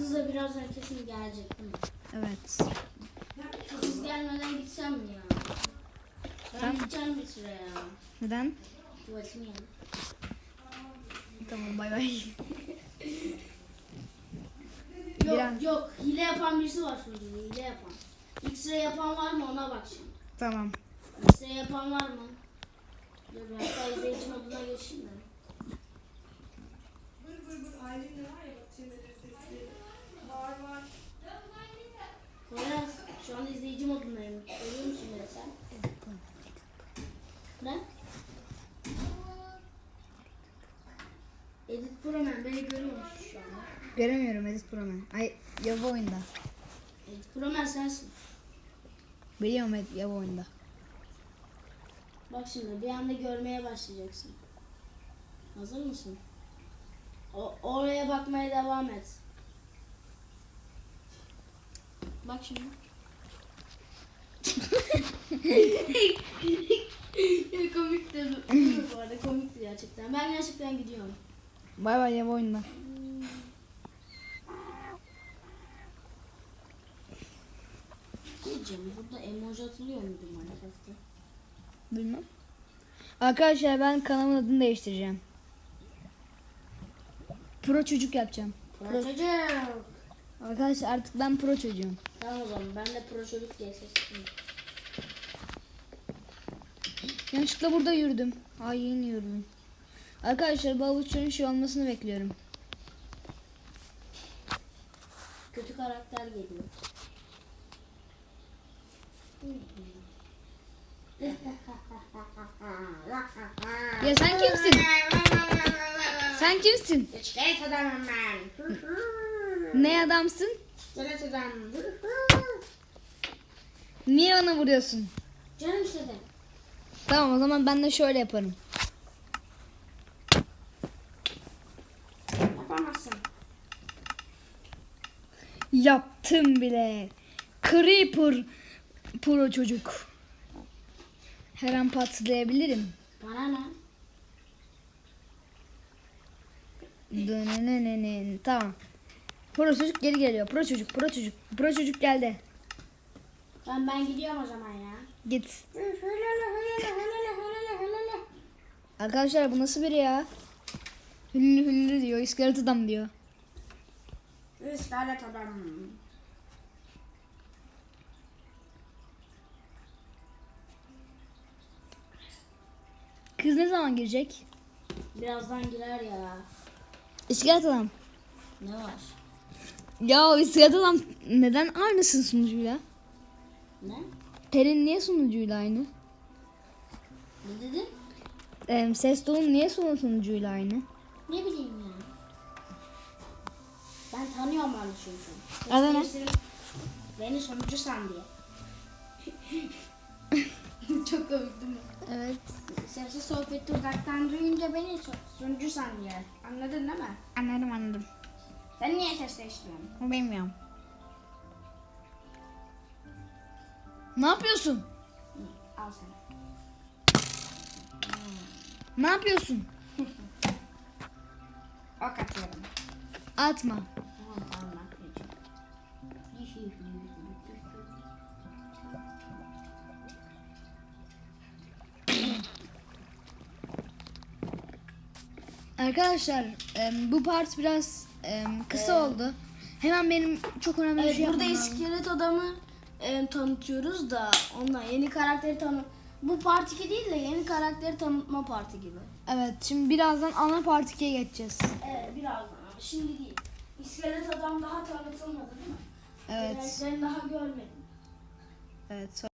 kız da birazdan kesin gelecek değil mi? Evet. Kız gelmeden gitsem mi ya? Ben Sen- gideceğim bir süre ya. Neden? Tuvaletim geldi. Tamam bay bay. Yok Biraz- yok hile yapan birisi var şimdi hile yapan. X-ray yapan var mı ona bak şimdi. Tamam. X-ray yapan var mı? Dur bir hatta izleyici moduna geçeyim de. Bır bır bır Aylin var ya bak çeneleri sesli. Var var. Poyraz şu an izleyici modundayım. Görüyor musun beni sen? Ne? Edit Promen beni görüyor musun şu anda? Göremiyorum Edit Pro'mu. Ay Yava oyunda. Edit Promen sensin. Biliyorum Ed Yava oyunda. Bak şimdi bir anda görmeye başlayacaksın. Hazır mısın? O, oraya bakmaya devam et. Bak şimdi. ya komikti. Bu arada komikti gerçekten. Ben gerçekten gidiyorum. Bay bay Yava oyunda. Diyeceğim burada emoji atılıyor muydu Minecraft'ta? Bilmem. Arkadaşlar ben kanalımın adını değiştireceğim. Pro çocuk yapacağım. Pro çocuk. Arkadaşlar artık ben pro çocuğum. Tamam o zaman ben de pro çocuk diye sesleniyorum. Yanlışlıkla burada yürüdüm. Ay yeni yürüdüm. Arkadaşlar bu avuçların şey olmasını bekliyorum. Kötü karakter geliyor. Ya sen kimsin? Sen kimsin? İskelet adamım ben. Ne adamsın? İskelet adam. Niye bana vuruyorsun? Canım istedi. Tamam o zaman ben de şöyle yaparım. Yapamazsın. Yaptım bile. Creeper pro çocuk. Her an patlayabilirim. Bana ne? Dönenenenen. Tamam. Pro çocuk geri geliyor. Pro çocuk, pro çocuk. Pro çocuk geldi. Ben ben gidiyorum o zaman ya. Git. Arkadaşlar bu nasıl biri ya? Hüllü hüllü diyor. İskelet adam diyor. İskelet adam. Kız ne zaman girecek? Birazdan girer ya. İskelet adam. Ne var? Ya iskelet adam neden aynısın sunucuyla? Ne? Terin niye sunucuyla aynı? Ne dedin? Ee, ses tonun niye sunu sunucuyla aynı? Ne bileyim ya. Ben tanıyorum öyle çünkü. Adı ne? Beni sonucu san diye. Çok komik değil mi? Evet. Sesli sohbeti uzaktan duyunca beni so- sunucu san diye. Anladın değil mi? Anladım anladım. Sen niye ses değiştiriyorsun? Bilmiyorum. Ne yapıyorsun? Al sen. Ne yapıyorsun? Ok atıyorum. Atma. Atmayacağım. Arkadaşlar bu part biraz kısa oldu. Hemen benim çok önemli bir Evet, şey burada iskelet adamı e, tanıtıyoruz da ondan yeni karakteri tanı bu part 2 değil de yeni karakteri tanıtma parti gibi. Evet şimdi birazdan ana part 2'ye geçeceğiz. Evet birazdan ama şimdi değil. İskelet adam daha tanıtılmadı değil mi? Evet. Ben daha görmedim. Evet.